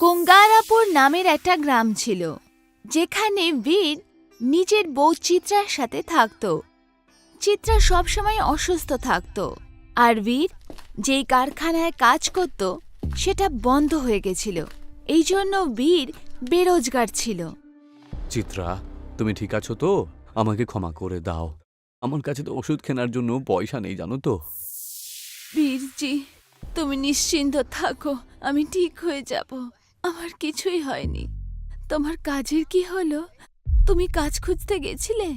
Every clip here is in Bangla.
কুঙ্গারাপুর নামের একটা গ্রাম ছিল যেখানে বীর নিজের বউ চিত্রার সাথে থাকত। চিত্রা সবসময় অসুস্থ থাকত আর বীর যেই কারখানায় কাজ করত সেটা বন্ধ হয়ে গেছিল। এই জন্য বীর বেরোজগার ছিল। চিত্রা তুমি ঠিক আছো তো? আমাকে ক্ষমা করে দাও। আমার কাছে তো ওষুধ কেনার জন্য পয়সা নেই জানো তো? বীরজি তুমি নিশ্চিন্ত থাকো আমি ঠিক হয়ে যাব। আমার কিছুই হয়নি। তোমার কাজের কি হলো? তুমি কাজ খুঁজতে গেছিলে?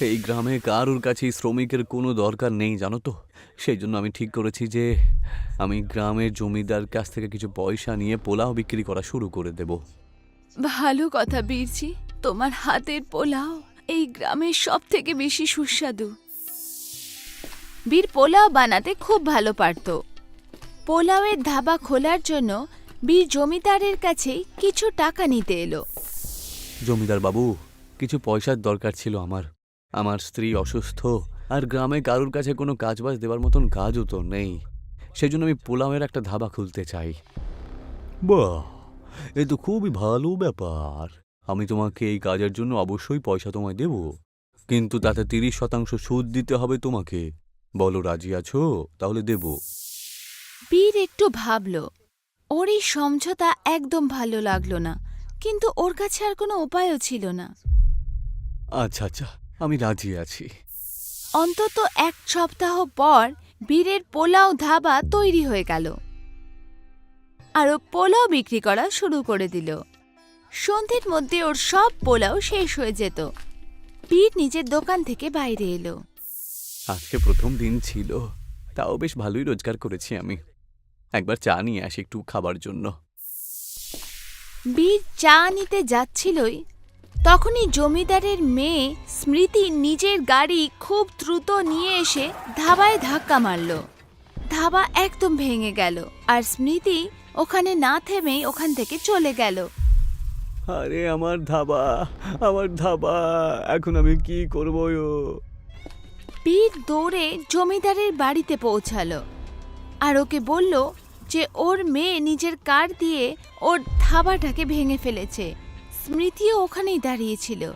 এই গ্রামে কারুর কাছেই শ্রমিকের কোনো দরকার নেই জানো তো? সেই জন্য আমি ঠিক করেছি যে আমি গ্রামের জমিদার কাছ থেকে কিছু পয়সা নিয়ে পোলাও বিক্রি করা শুরু করে দেব। ভালো কথা বীরজি। তোমার হাতের পোলাও এই গ্রামের সব থেকে বেশি সুস্বাদু। বীর পোলাও বানাতে খুব ভালো পারত। পোলাওয়ের ধাবা খোলার জন্য বীর জমিদারের কাছে কিছু টাকা নিতে এলো। জমিদার বাবু কিছু পয়সার দরকার ছিল আমার। আমার স্ত্রী অসুস্থ আর গ্রামে কারোর কাছে কোনো কাজবাজ দেওয়ার মতন কাজও তো নেই। সেজন্য আমি পোলামের একটা ধাবা খুলতে চাই। বাহ এ তো খুবই ভালো ব্যাপার। আমি তোমাকে এই কাজের জন্য অবশ্যই পয়সা তোমায় দেব। কিন্তু তাতে তিরিশ শতাংশ সুদ দিতে হবে তোমাকে। বলো রাজি আছো? তাহলে দেব। বীর একটু ভাবল। ওর এই সমঝোতা একদম ভালো লাগল না কিন্তু ওর কাছে আর কোনো উপায়ও ছিল না। আচ্ছা আচ্ছা আমি রাজি আছি। অন্তত এক সপ্তাহ পর বীরের পোলাও ধাবা তৈরি হয়ে গেল। আর ও পোলাও বিক্রি করা শুরু করে দিল। সন্ধ্যের মধ্যে ওর সব পোলাও শেষ হয়ে যেত। বীর নিজের দোকান থেকে বাইরে এলো। আজকে প্রথম দিন ছিল তাও বেশ ভালোই রোজগার করেছি আমি। একবার চা নিয়ে আসি একটু খাবার জন্য। বীর চা নিতে যাচ্ছিলই তখনই জমিদারের মেয়ে স্মৃতি নিজের গাড়ি খুব দ্রুত নিয়ে এসে ধাবায় ধাক্কা মারল। ধাবা একদম ভেঙে গেল আর স্মৃতি ওখানে না থেমেই ওখান থেকে চলে গেল। আরে আমার ধাবা আমার ধাবা এখন আমি কি করব বীর দৌড়ে জমিদারের বাড়িতে পৌঁছালো আর ওকে বলল যে ওর মেয়ে নিজের কার দিয়ে ওর ধাবাটাকে ভেঙে ফেলেছে। স্মৃতিও ওখানেই দাঁড়িয়েছিল।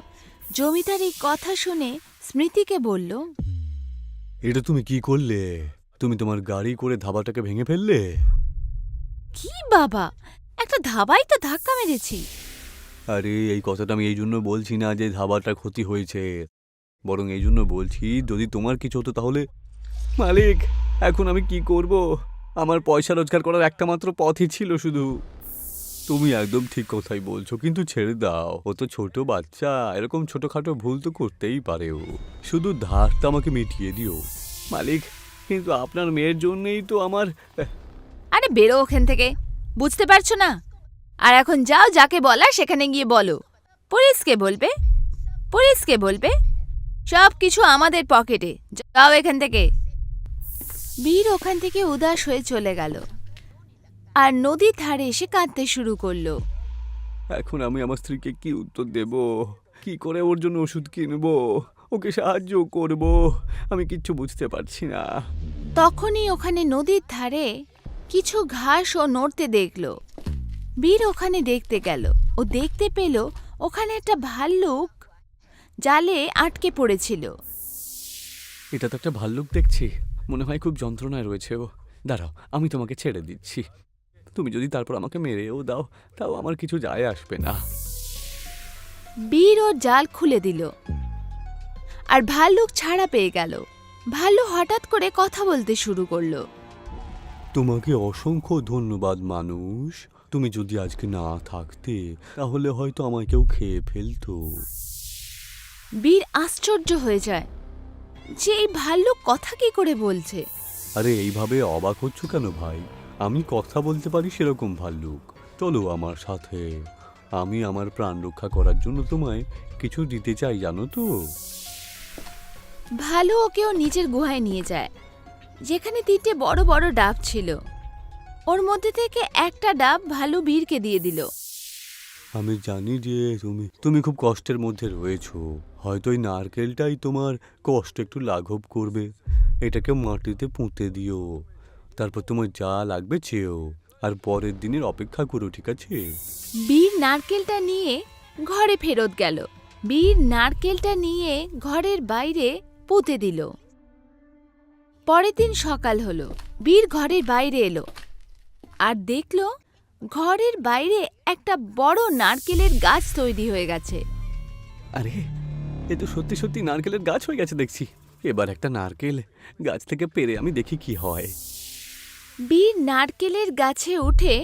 জমিদার এই কথা শুনে স্মৃতিকে বলল এটা তুমি কি করলে? তুমি তোমার গাড়ি করে ধাবাটাকে ভেঙে ফেললে? কি বাবা? একটা ধাবাই তো ধাক্কা মেরেছি। আরে এই কথাটা আমি এই জন্য বলছি না যে ধাবাটা ক্ষতি হয়েছে। বরং এই জন্য বলছি যদি তোমার কিছু হতো তাহলে মালিক এখন আমি কি করব? আমার পয়সা রোজগার করার একটা মাত্র পথই ছিল শুধু। তুমি একদম ঠিক কথাই বলছো, কিন্তু ছেড়ে দাও, ও তো ছোট বাচ্চা, এরকম ছোটখাটো ভুল তো করতেই পারে ও। শুধু ধারটা আমাকে মিটিয়ে দিও। মালিক, কিন্তু আপনার মেয়ের জন্যই তো আমার আরে বেরো ওখান থেকে, বুঝতে পারছ না? আর এখন যাও যাকে বলা সেখানে গিয়ে বলো। পুলিশকে বলবে? পুলিশকে বলবে? সব কিছু আমাদের পকেটে, যাও এখান থেকে। বীর ওখান থেকে উদাস হয়ে চলে গেল। আর নদীর ধারে এসে কাঁদতে শুরু করল। এখন আমি আমার স্ত্রীকে কি উত্তর দেব? কি করে ওর জন্য ওষুধ কিনব? ওকে সাহায্য করব? আমি কিচ্ছু বুঝতে পারছি না। তখনই ওখানে নদীর ধারে কিছু ঘাস ও নড়তে দেখল। বীর ওখানে দেখতে গেল। ও দেখতে পেল ওখানে একটা ভাল্লুক জালে আটকে পড়েছিল। এটা তো একটা ভাল্লুক দেখছি। মনে হয় খুব যন্ত্রণায় রয়েছে ও। দাঁড়াও আমি তোমাকে ছেড়ে দিচ্ছি। তুমি যদি তারপর আমাকে মেরেও দাও তাও আমার কিছু যায় আসবে না। বীর ওর জাল খুলে দিল। আর ভাল্লুক ছাড়া পেয়ে গেল। ভাল্লু হঠাৎ করে কথা বলতে শুরু করল। তোমাকে অসংখ্য ধন্যবাদ মানুষ। তুমি যদি আজকে না থাকতে তাহলে হয়তো আমায় কেউ খেয়ে ফেলতো। বীর আশ্চর্য হয়ে যায়। যে এই ভাল্লুক কথা কি করে বলছে? আরে এইভাবে অবাক হচ্ছ কেন ভাই? আমি কথা বলতে পারি সেরকম ভাল্লুক। চলো আমার সাথে। আমি আমার প্রাণ রক্ষা করার জন্য তোমায় কিছু দিতে চাই জানো তো? ভালো ওকেও নিজের গুহায় নিয়ে যায়। যেখানে তিনটে বড় বড় ডাব ছিল। ওর মধ্যে থেকে একটা ডাব ভালো বীরকে দিয়ে দিল। আমি জানি যে তুমি তুমি খুব কষ্টের মধ্যে রয়েছো। হয়তো এই নারকেলটাই তোমার কষ্ট একটু লাঘব করবে। এটাকে মাটিতে পুঁতে দিও। তারপর তোমার যা লাগবে চেয়েও আর পরের দিনের অপেক্ষা করো, ঠিক আছে? বীর নারকেলটা নিয়ে ঘরে ফেরত গেল। বীর নারকেলটা নিয়ে ঘরের বাইরে পুঁতে দিল। পরের দিন সকাল হলো। বীর ঘরের বাইরে এলো। আর দেখল ঘরের বাইরে একটা বড় নারকেলের গাছ তৈরি হয়ে গেছে। আরে এ তো সত্যি সত্যি নারকেলের গাছ হয়ে গেছে দেখছি। এবার একটা নারকেল গাছ থেকে পেরে আমি দেখি কি হয়। বীর নারকেলের গাছে উঠে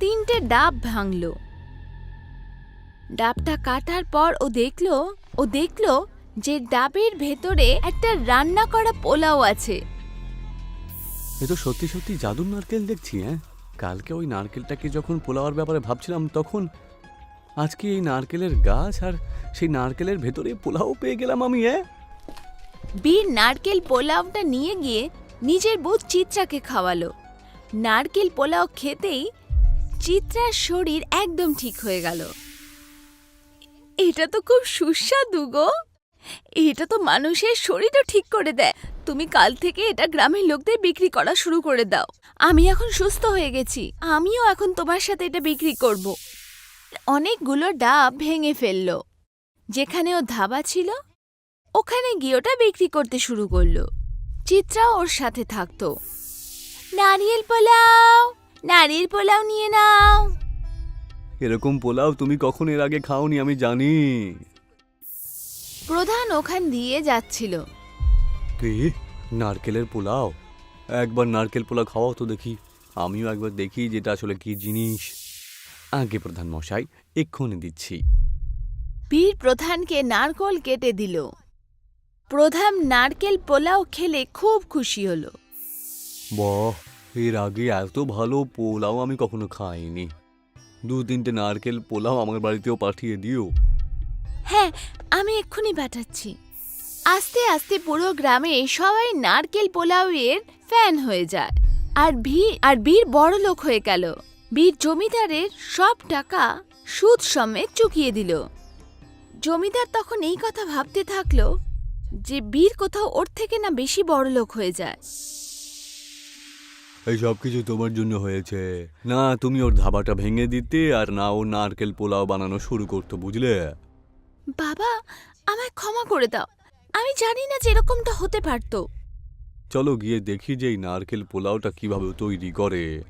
তিনটে ডাব ভাঙল। ডাবটা কাটার পর ও দেখল ও দেখল যে ডাবের ভেতরে একটা রান্না করা পোলাও আছে। এ তো সত্যি সত্যি জাদুর নারকেল দেখছি হ্যাঁ? কালকে ওই নারকেলটাকে যখন পোলাওয়ার ব্যাপারে ভাবছিলাম, তখন আজকে এই নারকেলের গাছ আর সেই নারকেলের ভেতরে পোলাও পেয়ে গেলাম আমি হ্যাঁ বীর নারকেল পোলাওটা নিয়ে গিয়ে নিজের বউ চিত্রাকে খাওয়ালো। নারকেল পোলাও খেতেই চিত্রার শরীর একদম ঠিক হয়ে গেল। এটা তো খুব সুস্বাদু গো। এটা তো মানুষের শরীরও ঠিক করে দেয়। তুমি কাল থেকে এটা গ্রামের লোকদের বিক্রি করা শুরু করে দাও। আমি এখন সুস্থ হয়ে গেছি। আমিও এখন তোমার সাথে এটা বিক্রি করব। অনেকগুলো ডাব ভেঙে ফেলল। যেখানে ও ধাবা ছিল, ওখানে গিয়ে ওটা বিক্রি করতে শুরু করল। চিত্রা ওর সাথে থাকতো। নারিয়েল পোলাও! নারিয়েল পোলাও নিয়ে নাও! এরকম পোলাও তুমি কখন এর আগে খাওনি আমি জানি। প্রধান ওখান দিয়ে যাচ্ছিল। কি? নারকেলের পোলাও? একবার নারকেল পোলাও খাওয়াও তো দেখি। আমিও একবার দেখি যেটা আসলে কি জিনিস। আগে প্রধান মশাই এক্ষুনি দিচ্ছি। পীর প্রধানকে নারকল কেটে দিল। প্রধান নারকেল পোলাও খেলে খুব খুশি হলো। বাহ এর আগে এত ভালো পোলাও আমি কখনো খাইনি। দু তিনটে নারকেল পোলাও আমার বাড়িতেও পাঠিয়ে দিও। হ্যাঁ আমি এক্ষুনি পাঠাচ্ছি। আস্তে আস্তে পুরো গ্রামে সবাই নারকেল পোলাওয়ের ফ্যান হয়ে যায়। আর ভিড় আর বীর বড় লোক হয়ে গেল। বীর জমিদারের সব টাকা সুদ সমেত চুকিয়ে দিল। জমিদার তখন এই কথা ভাবতে থাকল যে বীর কোথাও ওর থেকে না বেশি বড় লোক হয়ে যায়। এই সব কিছু তোমার জন্য হয়েছে। না, তুমি ওর ধাবাটা ভেঙে দিতে আর না ও নারকেল পোলাও বানানো শুরু করতো, বুঝলে? বাবা আমায় ক্ষমা করে দাও। আমি জানি না যে এরকমটা হতে পারতো। চলো গিয়ে দেখি যে এই নারকেল পোলাওটা কীভাবে তৈরি করে।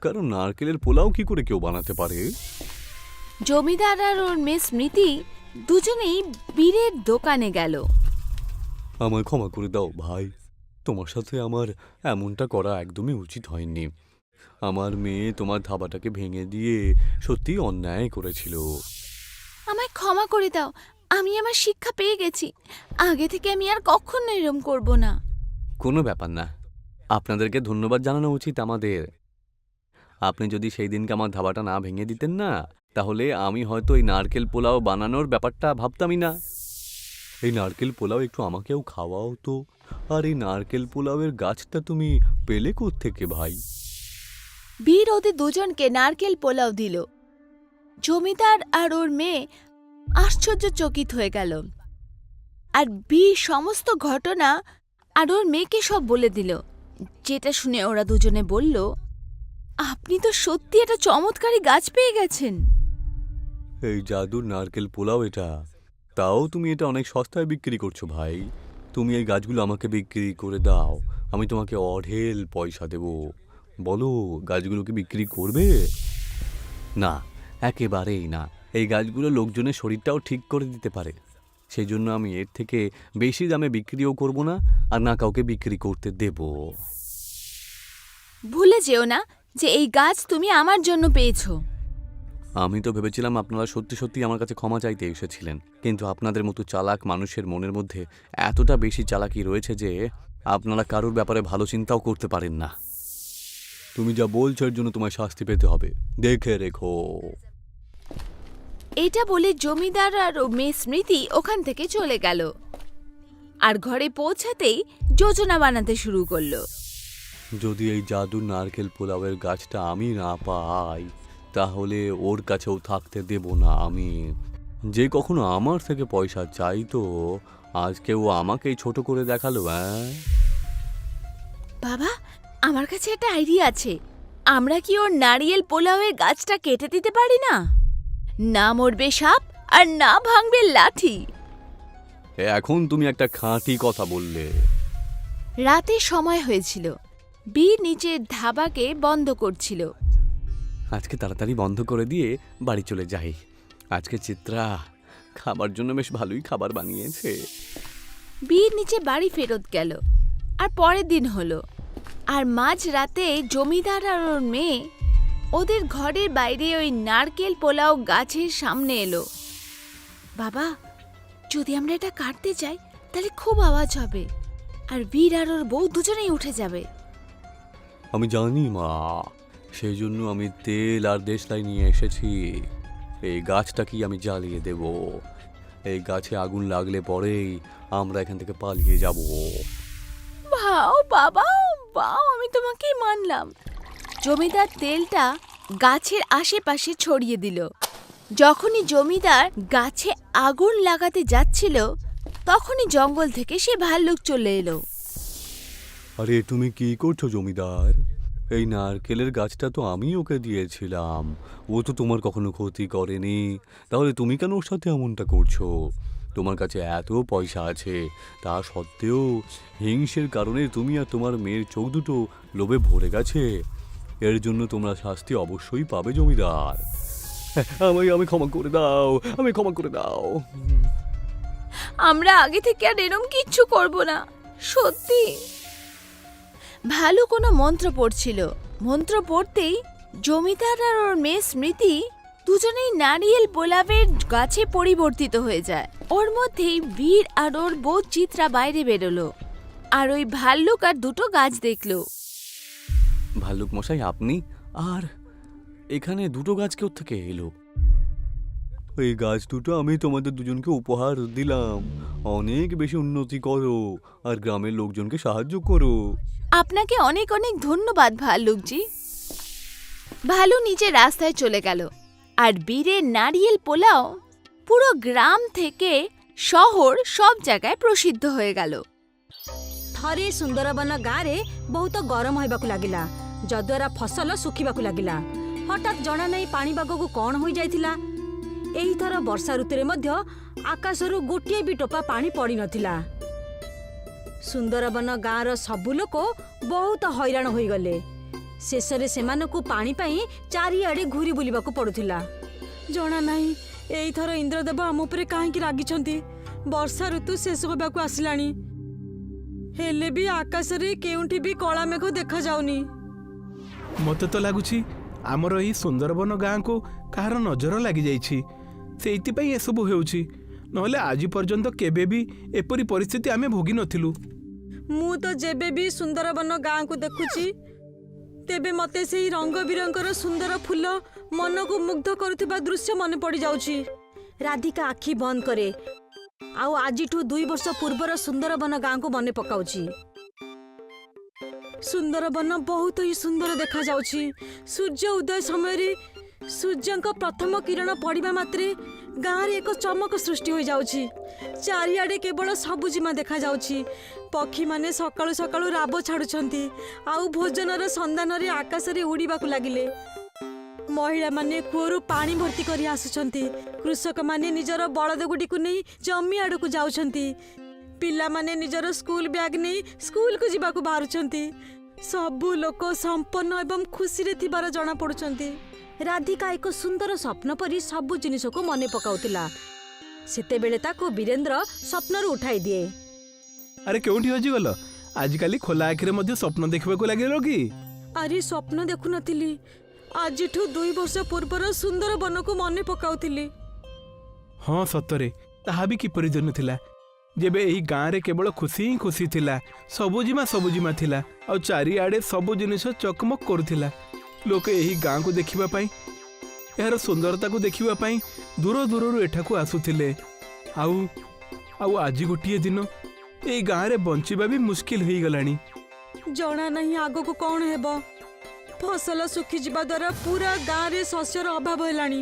কারণ নারকেলের পোলাও কি করে কেউ বানাতে পারে? জমিদার আর ওর মেয়ে স্মৃতি দুজনেই বীরের দোকানে গেল। আমায় ক্ষমা করে দাও ভাই। তোমার সাথে আমার এমনটা করা একদমই উচিত হয়নি। আমার মেয়ে তোমার ধাবাটাকে ভেঙে দিয়ে সত্যি অন্যায় করেছিল। ক্ষমা করে দাও আমি আমার শিক্ষা পেয়ে গেছি। আগে থেকে আমি আর কখনো এরম করব না। কোনো ব্যাপার না। আপনাদেরকে ধন্যবাদ জানানো উচিত আমাদের। আপনি যদি সেই দিনকে আমার ধাবাটা না ভেঙে দিতেন না তাহলে আমি হয়তো এই নারকেল পোলাও বানানোর ব্যাপারটা ভাবতামই না। এই নারকেল পোলাও একটু আমাকেও খাওয়াও তো। আর এই নারকেল পোলাওয়ের গাছটা তুমি পেলে থেকে ভাই? বীর ওদের দুজনকে নারকেল পোলাও দিল। জমিদার আর ওর মেয়ে আশ্চর্যচকিত হয়ে গেল। আর বি, সমস্ত ঘটনা আর ওর মেয়েকে সব বলে দিল। যেটা শুনে ওরা দুজনে বলল, আপনি তো সত্যি একটা চমৎকারী গাছ পেয়ে গেছেন। এই জাদুর নারকেল পোলাও এটা। তাও তুমি এটা অনেক সস্তায় বিক্রি করছ ভাই। তুমি এই গাছগুলো আমাকে বিক্রি করে দাও। আমি তোমাকে অঢেল পয়সা দেব। বলো গাছগুলোকে বিক্রি করবে? না, একেবারেই না। এই গাছগুলো লোকজনের শরীরটাও ঠিক করে দিতে পারে। সেই জন্য আমি এর থেকে বেশি দামে বিক্রিও করব না আর না কাউকে বিক্রি করতে দেব। ভুলে যেও না যে এই গাছ তুমি আমার জন্য পেয়েছ। আমি তো ভেবেছিলাম আপনারা সত্যি সত্যি আমার কাছে ক্ষমা চাইতে এসেছিলেন কিন্তু আপনাদের মতো চালাক মানুষের মনের মধ্যে এতটা বেশি চালাকি রয়েছে যে আপনারা কারোর ব্যাপারে ভালো চিন্তাও করতে পারেন না। তুমি যা বলছো এর জন্য তোমায় শাস্তি পেতে হবে। দেখে রেখো। এটা বলে জমিদার আর ও মেয়ে স্মৃতি ওখান থেকে চলে গেল। আর ঘরে পৌঁছাতেই যোজনা বানাতে শুরু করল। যদি এই জাদু নারকেল পোলাওয়ের গাছটা আমি না পাই তাহলে ওর কাছেও থাকতে দেব না আমি। যে কখনো আমার থেকে পয়সা চাইতো আজকে ও আমাকেই ছোট করে দেখাল হ্যাঁ বাবা আমার কাছে একটা আইডিয়া আছে। আমরা কি ওর নারিয়েল পোলাওয়ের গাছটা কেটে দিতে পারি না? না মরবে সাপ আর না ভাঙবে লাঠি। এখন তুমি একটা খাঁটি কথা বললে। রাতে সময় হয়েছিল। বীর নিচের ধাবাকে বন্ধ করছিল। আজকে তাড়াতাড়ি বন্ধ করে দিয়ে বাড়ি চলে যাই। আজকে চিত্রা খাবার জন্য বেশ ভালোই খাবার বানিয়েছে। বীর নিচে বাড়ি ফেরত গেল আর পরের দিন হলো। আর মাঝ রাতে জমিদার আর ওর মেয়ে ওদের ঘরের বাইরে ওই নারকেল পোলাও গাছের সামনে এলো। বাবা যদি আমরা এটা কাটতে চাই তাহলে খুব আওয়াজ হবে। আর বীর আর ওর বউ দুজনেই উঠে যাবে। আমি জানি মা। সেই জন্য আমি তেল আর দেশলাই নিয়ে এসেছি। এই গাছটা কি আমি জ্বালিয়ে দেব? এই গাছে আগুন লাগলে পরেই আমরা এখান থেকে পালিয়ে যাব। ভাও বাবা বাও আমি তোমাকেই মানলাম। জমিদার তেলটা গাছের আশেপাশে ছড়িয়ে দিল। যখনই জমিদার গাছে আগুন লাগাতে যাচ্ছিল, তখনই জঙ্গল থেকে সে ভাল্লুক চলে এলো। আরে, তুমি কি করছ জমিদার? এই নারকেলের গাছটা তো আমি ওকে দিয়েছিলাম। ও তো তোমার কখনো ক্ষতি করেনি। তাহলে তুমি কেন ওর সাথে এমনটা করছ? তোমার কাছে এত পয়সা আছে, তা সত্ত্বেও হিংসের কারণে তুমি আর তোমার মেয়ের চোখ দুটো লোভে ভরে গেছে। এর জন্য তোমরা শাস্তি অবশ্যই পাবে, জমিদার। আমি আমি ক্ষমা করে দাও আমি ক্ষমা করে দাও। আমরা আগে থেকে আর এরম কিচ্ছু করব না, সত্যি। ভালো কোনো মন্ত্র পড়ছিল। মন্ত্র পড়তেই জমিদার আর ওর মেয়ে স্মৃতি দুজনেই নারিয়েল পোলাবের গাছে পরিবর্তিত হয়ে যায়। ওর মধ্যেই বীর আর ওর বউ চিত্রা বাইরে বেরোলো। আর ওই ভাল্লুক আর দুটো গাছ দেখল। ভাল্লুক মশাই আপনি আর এখানে দুটো গাছ কেউ থেকে এলো এই গাছ দুটো আমি তোমাদের দুজনকে উপহার দিলাম অনেক বেশি উন্নতি করো আর গ্রামের লোকজনকে সাহায্য করো আপনাকে অনেক অনেক ধন্যবাদ ভাল্লুকজি ভালু নিচে রাস্তায় চলে গেল আর বীরের নারিয়েল পোলাও পুরো গ্রাম থেকে শহর সব জায়গায় প্রসিদ্ধ হয়ে গেল ଥରେ ସୁନ୍ଦରବନ ଗାଁରେ ବହୁତ ଗରମ ହେବାକୁ ଲାଗିଲା ଯଦ୍ୱାରା ଫସଲ ଶୁଖିବାକୁ ଲାଗିଲା ହଠାତ୍ ଜଣା ନାହିଁ ପାଣିପାଗକୁ କ'ଣ ହୋଇଯାଇଥିଲା ଏଇଥର ବର୍ଷା ଋତୁରେ ମଧ୍ୟ ଆକାଶରୁ ଗୋଟିଏ ବି ଟୋପା ପାଣି ପଡ଼ିନଥିଲା ସୁନ୍ଦରବନ ଗାଁର ସବୁ ଲୋକ ବହୁତ ହଇରାଣ ହୋଇଗଲେ ଶେଷରେ ସେମାନଙ୍କୁ ପାଣି ପାଇଁ ଚାରିଆଡ଼େ ଘୁରି ବୁଲିବାକୁ ପଡ଼ୁଥିଲା ଜଣା ନାହିଁ ଏଇଥର ଇନ୍ଦ୍ରଦେବ ଆମ ଉପରେ କାହିଁକି ରାଗିଛନ୍ତି ବର୍ଷା ଋତୁ ଶେଷ ହେବାକୁ ଆସିଲାଣି ହେଲେ ବି ଆକାଶରେ କେଉଁଠି ବି କଳା ମେଘ ଦେଖାଯାଉନି ମୋତେ ତ ଲାଗୁଛି ଆମର ଏହି ସୁନ୍ଦରବନ ଗାଁକୁ କାହାର ନଜର ଲାଗିଯାଇଛି ସେଇଥିପାଇଁ ଏସବୁ ହେଉଛି ନହେଲେ ଆଜି ପର୍ଯ୍ୟନ୍ତ କେବେ ବି ଏପରି ପରିସ୍ଥିତି ଆମେ ଭୋଗିନଥିଲୁ ମୁଁ ତ ଯେବେ ବି ସୁନ୍ଦରବନ ଗାଁକୁ ଦେଖୁଛି ତେବେ ମତେ ସେଇ ରଙ୍ଗ ବିରଙ୍ଗର ସୁନ୍ଦର ଫୁଲ ମନକୁ ମୁଗ୍ଧ କରୁଥିବା ଦୃଶ୍ୟ ମନେ ପଡ଼ିଯାଉଛି ରାଧିକା ଆଖି ବନ୍ଦ କରେ ଆଉ ଆଜିଠୁ ଦୁଇ ବର୍ଷ ପୂର୍ବର ସୁନ୍ଦରବନ ଗାଁକୁ ମନେ ପକାଉଛି ସୁନ୍ଦରବନ ବହୁତ ହିଁ ସୁନ୍ଦର ଦେଖାଯାଉଛି ସୂର୍ଯ୍ୟ ଉଦୟ ସମୟରେ ସୂର୍ଯ୍ୟଙ୍କ ପ୍ରଥମ କିରଣ ପଡ଼ିବା ମାତ୍ରେ ଗାଁରେ ଏକ ଚମକ ସୃଷ୍ଟି ହୋଇଯାଉଛି ଚାରିଆଡ଼େ କେବଳ ସବୁଜିମା ଦେଖାଯାଉଛି ପକ୍ଷୀମାନେ ସକାଳୁ ସକାଳୁ ରାବ ଛାଡୁଛନ୍ତି ଆଉ ଭୋଜନର ସନ୍ଧାନରେ ଆକାଶରେ ଉଡ଼ିବାକୁ ଲାଗିଲେ ମହିଳାମାନେ କୂଅରୁ ପାଣି ଭର୍ତ୍ତି କରି ଆସୁଛନ୍ତି କୃଷକମାନେ ନିଜର ବଳଦଗୁଡ଼ିକୁ ନେଇ ଜମି ଆଡ଼କୁ ଯାଉଛନ୍ତି ପିଲାମାନେ ନିଜର ସ୍କୁଲ ବ୍ୟାଗ୍ ନେଇ ସ୍କୁଲକୁ ଯିବାକୁ ବାହାରୁଛନ୍ତି ସବୁ ଲୋକ ସମ୍ପନ୍ନ ଏବଂ ଖୁସିରେ ଥିବାର ଜଣାପଡ଼ୁଛନ୍ତି ରାଧିକା ଏକ ସୁନ୍ଦର ସ୍ୱପ୍ନ ପରି ସବୁ ଜିନିଷକୁ ମନେ ପକାଉଥିଲା ସେତେବେଳେ ତାକୁ ବୀରେନ୍ଦ୍ର ସ୍ୱପ୍ନରୁ ଉଠାଇ ଦିଏ ଆରେ କେଉଁଠି ହଜିଗଲ ଆଜିକାଲି ଖୋଲା ଆଖିରେ ମଧ୍ୟ ସ୍ୱପ୍ନ ଦେଖିବାକୁ ଲାଗିଲ କି ଆରେ ସ୍ୱପ୍ନ ଦେଖୁନଥିଲି ଆଜିଠୁ ଦୁଇ ବର୍ଷ ପୂର୍ବର ସୁନ୍ଦର ବନକୁ ମନେ ପକାଉଥିଲି ହଁ ସତରେ ତାହା ବି କିପରି ଦିନ ଥିଲା ଯେବେ ଏହି ଗାଁରେ କେବଳ ଖୁସି ହିଁ ଖୁସି ଥିଲା ସବୁଜିମା ସବୁଜିମା ଥିଲା ଆଉ ଚାରିଆଡ଼େ ସବୁ ଜିନିଷ ଚକମକ କରୁଥିଲା ଲୋକେ ଏହି ଗାଁକୁ ଦେଖିବା ପାଇଁ ଏହାର ସୁନ୍ଦରତାକୁ ଦେଖିବା ପାଇଁ ଦୂର ଦୂରରୁ ଏଠାକୁ ଆସୁଥିଲେ ଆଉ ଆଉ ଆଜି ଗୋଟିଏ ଦିନ ଏହି ଗାଁରେ ବଞ୍ଚିବା ବି ମୁସ୍କିଲ ହେଇଗଲାଣି ଜଣା ନାହିଁ ଆଗକୁ କ'ଣ ହେବ ଫସଲ ଶୁଖିଯିବା ଦ୍ୱାରା ପୁରା ଗାଁରେ ଶସ୍ୟର ଅଭାବ ହେଲାଣି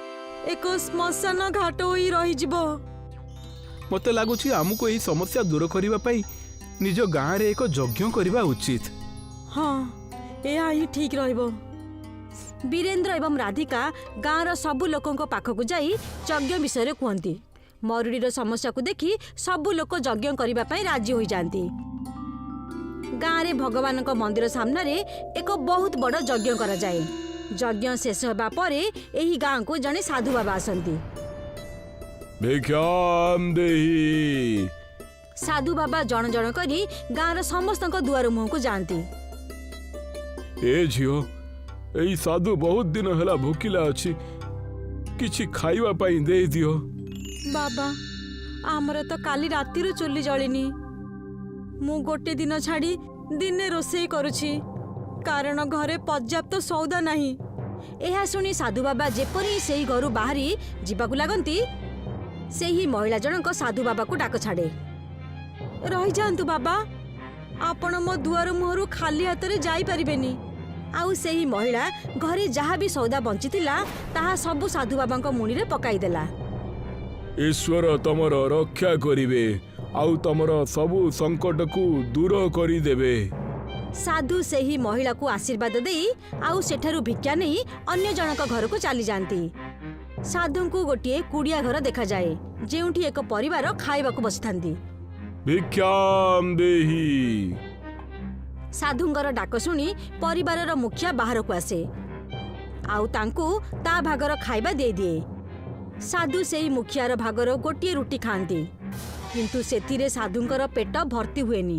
ଏକ ଶ୍ମଶାନ ଘାଟ ହୋଇ ରହିଯିବ ମୋତେ ଲାଗୁଛି ଆମକୁ ଏହି ସମସ୍ୟା ଦୂର କରିବା ପାଇଁ ନିଜ ଗାଁରେ ଏକ ଯଜ୍ଞ କରିବା ଉଚିତ ହଁ ଏହା ହିଁ ଠିକ୍ ରହିବ ବୀରେନ୍ଦ୍ର ଏବଂ ରାଧିକା ଗାଁର ସବୁ ଲୋକଙ୍କ ପାଖକୁ ଯାଇ ଯଜ୍ଞ ବିଷୟରେ କୁହନ୍ତି ମରୁଡ଼ିର ସମସ୍ୟାକୁ ଦେଖି ସବୁ ଲୋକ ଯଜ୍ଞ କରିବା ପାଇଁ ରାଜି ହୋଇଯାଆନ୍ତି ଗାଁରେ ଭଗବାନଙ୍କ ମନ୍ଦିର ସାମ୍ନାରେ ଏକ ବହୁତ ବଡ଼ ଯଜ୍ଞ କରାଯାଏ ଯଜ୍ଞ ଶେଷ ହେବା ପରେ ଏହି ଗାଁକୁ ଜଣେ ସାଧୁ ବାବା ଆସନ୍ତି ଭିକ୍ଷାମ ଦେହି ସାଧୁ ବାବା ଜଣ ଜଣ କରି ଗାଁର ସମସ୍ତଙ୍କ ଦୁଆର ମୁହଁକୁ ଯାଆନ୍ତି ଏ ଝିଅ ଏଇ ସାଧୁ ବହୁତ ଦିନ ହେଲା ଭୋକିଲା ଅଛି କିଛି ଖାଇବା ପାଇଁ ଦେଇଦିଅ ବାବା ଆମର ତ କାଲି ରାତିରୁ ଚୁଲି ଜଳିନି ମୁଁ ଗୋଟେ ଦିନ ଛାଡ଼ି ଦିନେ ରୋଷେଇ କରୁଛି କାରଣ ଘରେ ପର୍ଯ୍ୟାପ୍ତ ସଉଦା ନାହିଁ। ଏହା ଶୁଣି ସାଧୁ ବାବା ଯେପରି ସେହି ଘରୁ ବାହାରି ଯିବାକୁ ଲାଗନ୍ତି ସେହି ମହିଳା ଜଣଙ୍କ ସାଧୁ ବାବାକୁ ଡାକ ଛାଡ଼େ। ରହିଯାଆନ୍ତୁ ବାବା ଆପଣ ମୋ ଦୁଆର ମୁହଁରୁ ଖାଲି ହାତରେ ଯାଇପାରିବେନି। ଆଉ ସେହି ମହିଳା ଘରେ ଯାହା ବି ସଉଦା ବଞ୍ଚିଥିଲା ତାହା ସବୁ ସାଧୁ ବାବାଙ୍କ ମୁଣିରେ ପକାଇଦେଲା। ଈଶ୍ୱର ତମର ରକ୍ଷା କରିବେ ଆଉ ତମର ସବୁ ସଙ୍କଟକୁ ଦୂର କରିଦେବେ। ସାଧୁ ସେହି ମହିଳାକୁ ଆଶୀର୍ବାଦ ଦେଇ ଆଉ ସେଠାରୁ ଭିକ୍ଷା ନେଇ ଅନ୍ୟ ଜଣକ ଘରକୁ ଚାଲିଯାଆନ୍ତି ସାଧୁଙ୍କୁ ଗୋଟିଏ କୁଡ଼ିଆ ଘର ଦେଖାଯାଏ ଯେଉଁଠି ଏକ ପରିବାର ଖାଇବାକୁ ବସିଥାନ୍ତି ଭିକ୍ଷାମ ଦେହି ସାଧୁଙ୍କର ଡାକ ଶୁଣି ପରିବାରର ମୁଖିଆ ବାହାରକୁ ଆସେ ଆଉ ତାଙ୍କୁ ତା ଭାଗର ଖାଇବା ଦେଇଦିଏ ସାଧୁ ସେହି ମୁଖିଆର ଭାଗର ଗୋଟିଏ ରୁଟି ଖାଆନ୍ତି କିନ୍ତୁ ସେଥିରେ ସାଧୁଙ୍କର ପେଟ ଭର୍ତ୍ତି ହୁଏନି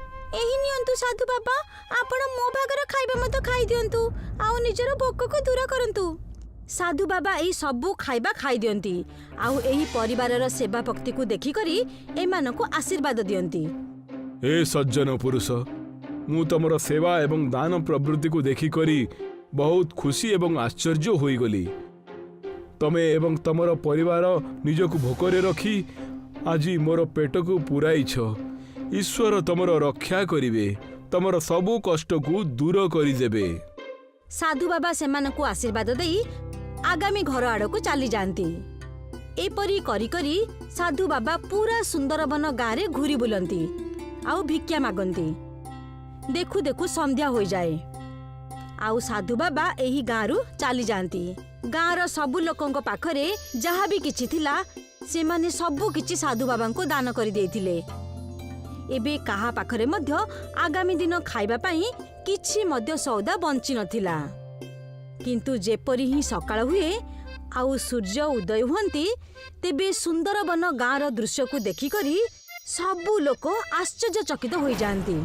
ଏହି ନିଅନ୍ତୁ ସାଧୁ ବାବା ଆପଣ ମୋ ଭାଗର ଖାଇବା ମଧ୍ୟ ଖାଇଦିଅନ୍ତୁ ଆଉ ନିଜର ଭୋକକୁ ଦୂର କରନ୍ତୁ ସାଧୁ ବାବା ଏହି ସବୁ ଖାଇବା ଖାଇଦିଅନ୍ତି ଆଉ ଏହି ପରିବାରର ସେବା ଭକ୍ତିକୁ ଦେଖିକରି ଏମାନଙ୍କୁ ଆଶୀର୍ବାଦ ଦିଅନ୍ତି ହେ ସଜ୍ଜନ ପୁରୁଷ ମୁଁ ତମର ସେବା ଏବଂ ଦାନ ପ୍ରବୃତ୍ତିକୁ ଦେଖିକରି ବହୁତ ଖୁସି ଏବଂ ଆଶ୍ଚର୍ଯ୍ୟ ହୋଇଗଲି ତମେ ଏବଂ ତମର ପରିବାର ନିଜକୁ ଭୋକରେ ରଖି ଆଜି ମୋର ପେଟକୁ ପୁରାଇଛ ଈଶ୍ୱର ତମର ରକ୍ଷା କରିବେ। ତମର ସବୁ କଷ୍ଟକୁ ଦୂର କରିଦେବେ। ସାଧୁ ବାବା ସେମାନଙ୍କୁ ଆଶୀର୍ବାଦ ଦେଇ ଆଗାମୀ ଘର ଆଡ଼କୁ ଚାଲିଯାଆନ୍ତି। ଏପରି କରି କରି ସାଧୁ ବାବା ପୁରା ସୁନ୍ଦରବନ ଗାଁରେ ଘୁରି ବୁଲନ୍ତି ଆଉ ଭିକ୍ଷା ମାଗନ୍ତି। ଦେଖୁ ଦେଖୁ ସନ୍ଧ୍ୟା ହୋଇଯାଏ। ଆଉ ସାଧୁ ବାବା ଏହି ଗାଁରୁ ଚାଲିଯାଆନ୍ତି। ଗାଁର ସବୁ ଲୋକଙ୍କ ପାଖରେ ଯାହା ବି କିଛି ଥିଲା ସେମାନେ ସବୁ କିଛି ସାଧୁ ବାବାଙ୍କୁ ଦାନ କରିଦେଇଥିଲେ। ଏବେ କାହା ପାଖରେ ମଧ୍ୟ ଆଗାମୀ ଦିନ ଖାଇବା ପାଇଁ କିଛି ମଧ୍ୟ ସଉଦା ବଞ୍ଚି ନଥିଲା। କିନ୍ତୁ ଯେପରି ହିଁ ସକାଳ ହୁଏ ଆଉ ସୂର୍ଯ୍ୟ ଉଦୟ ହୁଅନ୍ତି ତେବେ ସୁନ୍ଦରବନ ଗାଁର ଦୃଶ୍ୟକୁ ଦେଖିକରି ସବୁ ଲୋକ ଆଶ୍ଚର୍ଯ୍ୟଚକିତ ହୋଇଯାଆନ୍ତି।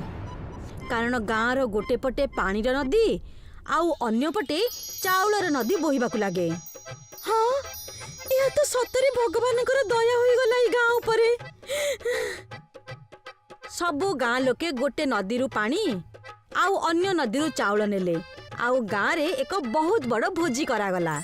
କାରଣ ଗାଁର ଗୋଟେ ପଟେ ପାଣିର ନଦୀ ଆଉ ଅନ୍ୟପଟେ ଚାଉଳର ନଦୀ ବୋହିବାକୁ ଲାଗେ। ହଁ ଏହା ତ ସତରେ ଭଗବାନଙ୍କର ଦୟା ହୋଇଗଲା ଏଇ ଗାଁ ଉପରେ। ସବୁ ଗାଁ ଲୋକେ ଗୋଟେ ନଦୀରୁ ପାଣି ଆଉ ଅନ୍ୟ ନଦୀରୁ ଚାଉଳ ନେଲେ ଆଉ ଗାଁରେ ଏକ ବହୁତ ବଡ଼ ଭୋଜି କରାଗଲା